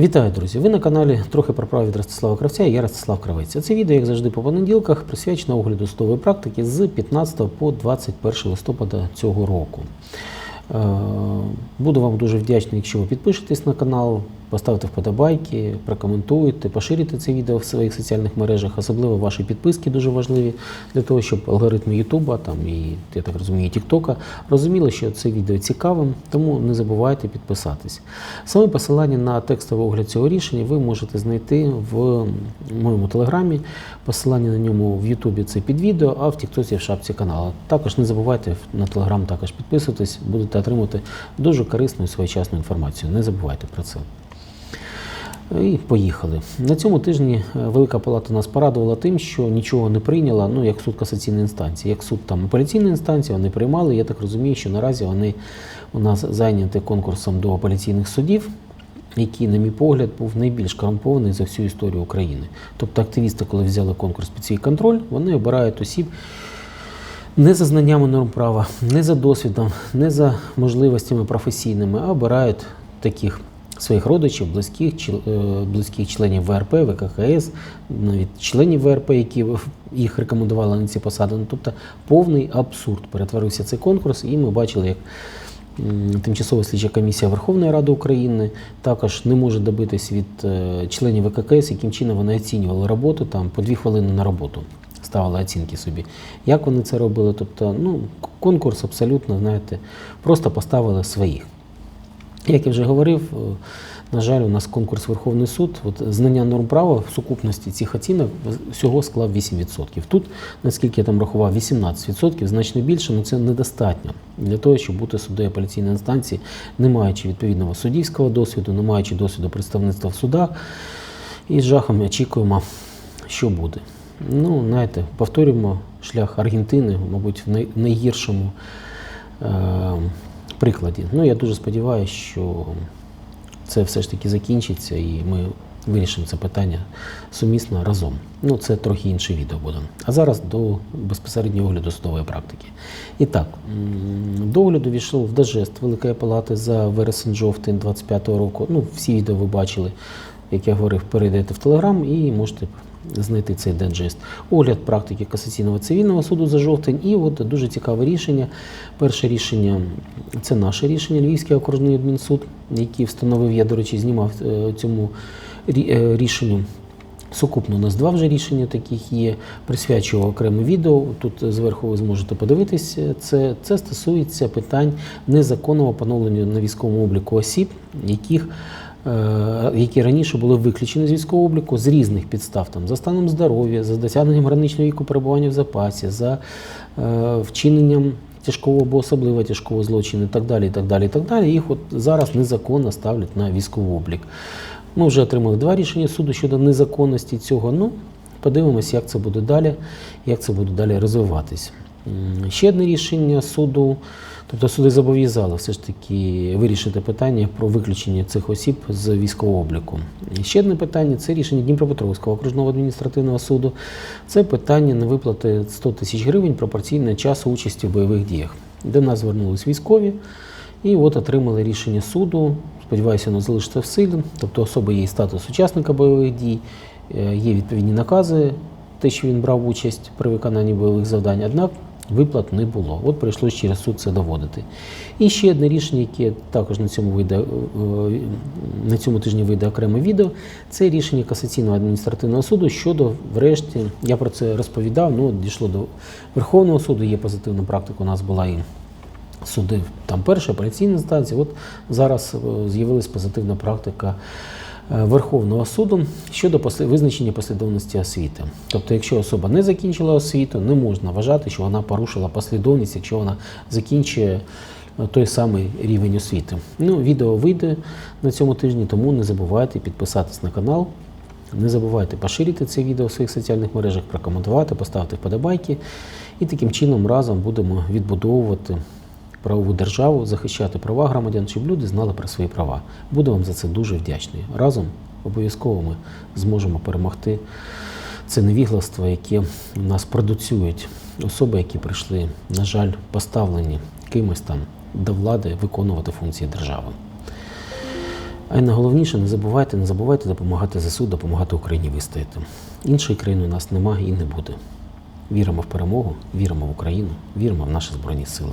Вітаю, друзі! Ви на каналі трохи про право від Ростислава Кравця і я Ростислав Кравець. Це відео, як завжди, по понеділках, присвячено огляду судової практики з 15 по 21 листопада цього року. Е, Буду вам дуже вдячний, якщо ви підпишетесь на канал, поставите вподобайки, прокоментуєте, поширите це відео в своїх соціальних мережах. Особливо ваші підписки дуже важливі для того, щоб алгоритми Ютуба там і я так розумію, Тіктока розуміли, що це відео цікавим, тому не забувайте підписатись. Саме посилання на текстовий огляд цього рішення ви можете знайти в моєму телеграмі. Посилання на ньому в Ютубі це під відео, а в Тіктоці в шапці каналу. Також не забувайте на телеграм також підписуватись, будете отримувати дуже корисну і своєчасну інформацію. Не забувайте про це. І поїхали. На цьому тижні е, Велика Палата нас порадувала тим, що нічого не прийняла, ну як суд касаційної інстанції, як суд там апеляційної інстанції, вони приймали. Я так розумію, що наразі вони у нас зайняті конкурсом до апеляційних судів, який, на мій погляд, був найбільш корумпований за всю історію України. Тобто активісти, коли взяли конкурс під свій контроль, вони обирають осіб. Не за знаннями норм права, не за досвідом, не за можливостями професійними, а обирають таких своїх родичів, близьких, е, близьких членів ВРП, ВККС, навіть членів ВРП, які їх рекомендували на ці посади. Ну, тобто повний абсурд перетворився цей конкурс, і ми бачили, як Тимчасова слідча комісія Верховної Ради України також не може добитись від е, членів ВККС, яким чином вони оцінювали роботу там по дві хвилини на роботу. Ставили оцінки собі. Як вони це робили? Тобто, ну, конкурс абсолютно, знаєте, просто поставили своїх. Як я вже говорив, е, на жаль, у нас конкурс Верховний суд, от знання норм права в сукупності цих оцінок всього склав 8%. Тут, наскільки я там рахував, 18%, значно більше, але це недостатньо для того, щоб бути суддею апеляційної інстанції, не маючи відповідного суддівського досвіду, не маючи досвіду представництва в судах. І з жахом очікуємо, що буде. Ну, знаєте, повторюємо шлях Аргентини, мабуть, в найгіршому е, прикладі. Ну, я дуже сподіваюся, що це все ж таки закінчиться і ми вирішимо це питання сумісно разом. Ну, це трохи інше відео буде. А зараз до безпосереднього огляду судової практики. І так, до огляду війшов в дажест Великої Палати за вересень-жовтень 25-го року. Ну, всі відео ви бачили, як я говорив, перейдете в Телеграм і можете знайти цей дайджест. Огляд практики касаційного цивільного суду за жовтень. І от дуже цікаве рішення. Перше рішення це наше рішення, Львівський окружний адмінсуд, який встановив, я, до речі, знімав е, цьому е, рішенню. Сукупно у нас два вже рішення таких є. Присвячую окреме відео. Тут зверху ви зможете подивитися. Це, це стосується питань незаконного поновлення на військовому обліку осіб, яких е, які раніше були виключені з військового обліку з різних підстав, там за станом здоров'я, за досягненням граничного віку перебування в запасі, за е, вчиненням тяжкого або особливо тяжкого злочину, і так далі. І так далі, і так далі. Їх от зараз незаконно ставлять на військовий облік. Ми вже отримали два рішення суду щодо незаконності цього. Ну, подивимось, як це буде далі, як це буде далі розвиватись. Ще одне рішення суду, тобто суди зобов'язали все ж таки вирішити питання про виключення цих осіб з військового обліку. Ще одне питання це рішення Дніпропетровського окружного адміністративного суду. Це питання на виплати 100 тисяч гривень пропорційно часу участі в бойових діях. До нас звернулись військові. І от отримали рішення суду. Сподіваюся, воно залишиться в силі. Тобто особа є статус учасника бойових дій, е, є відповідні накази, те, що він брав участь при виконанні бойових завдань. Однак виплат не було. От прийшлось через суд це доводити. І ще одне рішення, яке також на цьому вийде, е, на цьому тижні вийде окреме відео. Це рішення касаційного адміністративного суду щодо, врешті, я про це розповідав. Ну, дійшло до Верховного суду. Є позитивна практика. У нас була і суди там перша апеляційна інстанція. От зараз е, з'явилась позитивна практика Верховного суду щодо визначення послідовності освіти. Тобто, якщо особа не закінчила освіту, не можна вважати, що вона порушила послідовність, якщо вона закінчує е, той самий рівень освіти. Ну, відео вийде на цьому тижні, тому не забувайте підписатись на канал. Не забувайте поширити це відео в своїх соціальних мережах, прокоментувати, поставити вподобайки. І таким чином разом будемо відбудовувати правову державу, захищати права громадян, щоб люди знали про свої права. Буду вам за це дуже вдячний. Разом обов'язково ми зможемо перемогти це невігластво, яке у нас продуцюють особи, які прийшли, на жаль, поставлені кимось там до влади виконувати функції держави. А найголовніше, не забувайте, не забувайте допомагати ЗСУ, допомагати Україні вистояти. Іншої країни у нас немає і не буде. Віримо в перемогу, віримо в Україну, віримо в наші Збройні Сили.